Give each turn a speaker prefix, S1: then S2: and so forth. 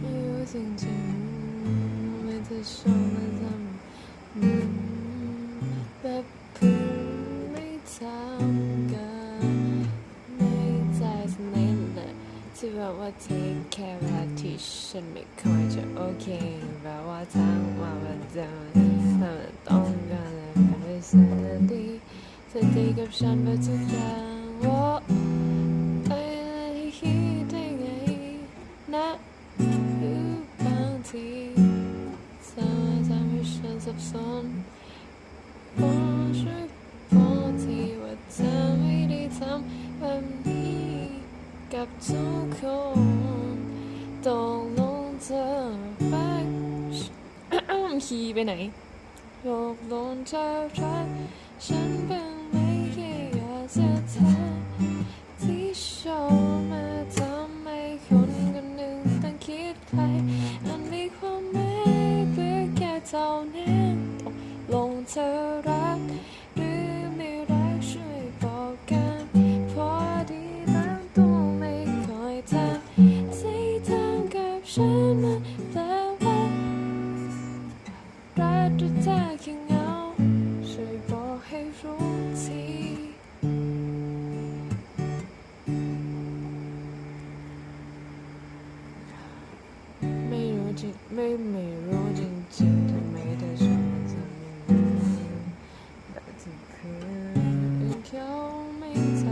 S1: ไม่รู้จริงๆไม่จะชอบมาทำอืมแบบเพึ่งไม่ทำกันในใจสนิทเลยที่แบบว่า take care เวลาที่ฉันไม่ค่อยจะโอเคแบบว่าทั้งวันวันเดินถ้ามันต้องการอะไรเป็นไม่สนดีเธอดีกับฉันแบบทุกอย่าง ฉันสับสนบอกช่วยบอกทีว่าเธอไม่ได้ทำแบบนี้กับทุกคนตกลงเธอไปคีย์ไปไหนตกลงเธอรักฉันเป็นไม่แค่อยากจะถาม เท่านี้ตกลงเธอรัก 进妹妹揉进姐的眉头，什么字面？白字可以挑眉草。